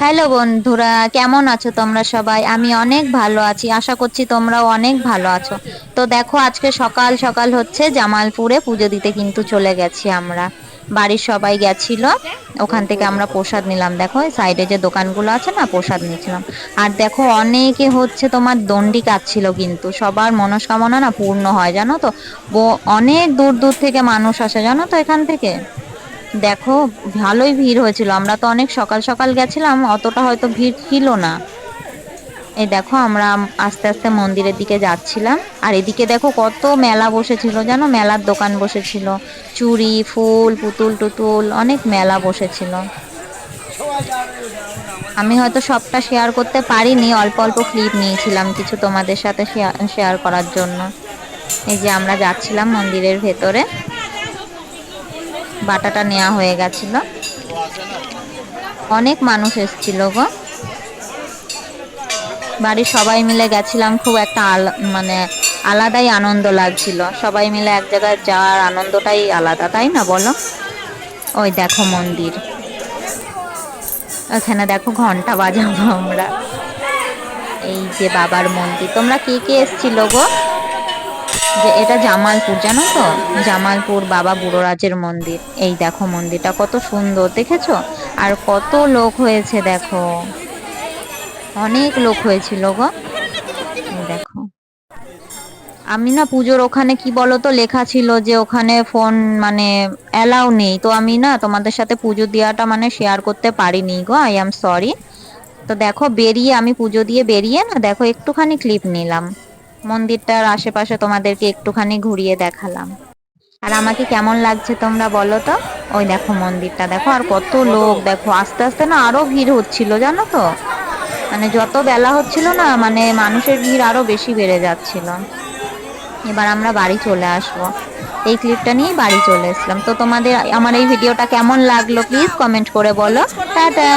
Hello বন্ধুরা, কেমন আছো তোমরা সবাই? আমি অনেক ভালো আছি, আশা করছি তোমরাও অনেক ভালো আছো। তো দেখো, আজকে সকাল সকাল হচ্ছে জামালপুরে পুজো দিতে কিন্তু চলে গেছি আমরা। বাড়ির সবাই গেছিল, ওখান থেকে আমরা প্রসাদ নিলাম। দেখো সাইডে যে দোকানগুলো আছে না, প্রসাদ নিয়েছিলাম। আর দেখো, অনেকে হচ্ছে তোমার দণ্ডি কাটছিল কিন্তু। সবার মনস্কামনা না পূর্ণ হয়, জানো তো? অনেক দূর দূর থেকে মানুষ আসে, জানো তো এখান থেকে? দেখো, ভালোই ভিড় হয়েছিল। আমরা তো অনেক সকাল সকাল গেছিলাম, অতটা হয়তো ভিড় ছিল না। এই দেখো, আমরা আস্তে আস্তে মন্দিরের দিকে যাচ্ছিলাম। আর এদিকে দেখো, কত মেলা বসেছিল, জানো? মেলার দোকান বসেছিল। চুড়ি, ফুল, পুতুল, টুতুল, অনেক মেলা বসেছিল। আমি হয়তো সবটা শেয়ার করতে পারিনি, অল্প অল্প ক্লিপ নিয়েছিলাম কিছু তোমাদের সাথে শেয়ার করার জন্য। এই যে আমরা যাচ্ছিলাম মন্দিরের ভেতরে। বাটাটা নেওয়া হয়ে গেছিল। অনেক মানুষ এসছিল গো। বাড়ির সবাই মিলে গেছিলাম, খুব একটা মানে আলাদাই আনন্দ লাগছিল। সবাই মিলে এক জায়গায় যাওয়ার আনন্দটাই আলাদা, তাই না বলো? ওই দেখো মন্দির। ওখানে দেখো ঘণ্টা বাজাবো আমরা। এই যে বাবার মন্দির। তোমরা কে কে এসছিল গো? যে এটা জামালপুর, জানো তো? জামালপুর বাবা বুড়োরাজের মন্দির। এই দেখো মন্দিরটা কত সুন্দর, দেখেছ? আর কত লোক হয়েছে, দেখো। অনেক লোক হয়েছিল গো। দেখো। আমি না পুজোর ওখানে, কি বলতো, লেখা ছিল যে ওখানে ফোন মানে অ্যালাউ নেই। তো আমি না তোমাদের সাথে পুজো দেওয়াটা মানে শেয়ার করতে পারিনি গো আই এম সরি তো দেখো, বেরিয়ে, আমি পুজো দিয়ে বেরিয়ে না, দেখো, একটুখানি ক্লিপ নিলাম। মন্দিরটার আশেপাশে তোমাদেরকে একটুখানি ঘুরিয়ে দেখালাম। আর আমাকে কেমন লাগছে তোমরা বলো তো? ওই দেখো মন্দিরটা, দেখো আর কত লোক, দেখো আস্তে আস্তে না আরও ভিড় হচ্ছিল, জানো তো? মানে যত বেলা হচ্ছিল না মানে মানুষের ভিড় আরও বেশি বেড়ে যাচ্ছিল। এবার আমরা বাড়ি চলে আসব। এই ক্লিপটা নিয়ে বাড়ি চলে এসলাম। তো তোমাদের আমার এই ভিডিওটা কেমন লাগল প্লিজ কমেন্ট করে বলো। টাটা!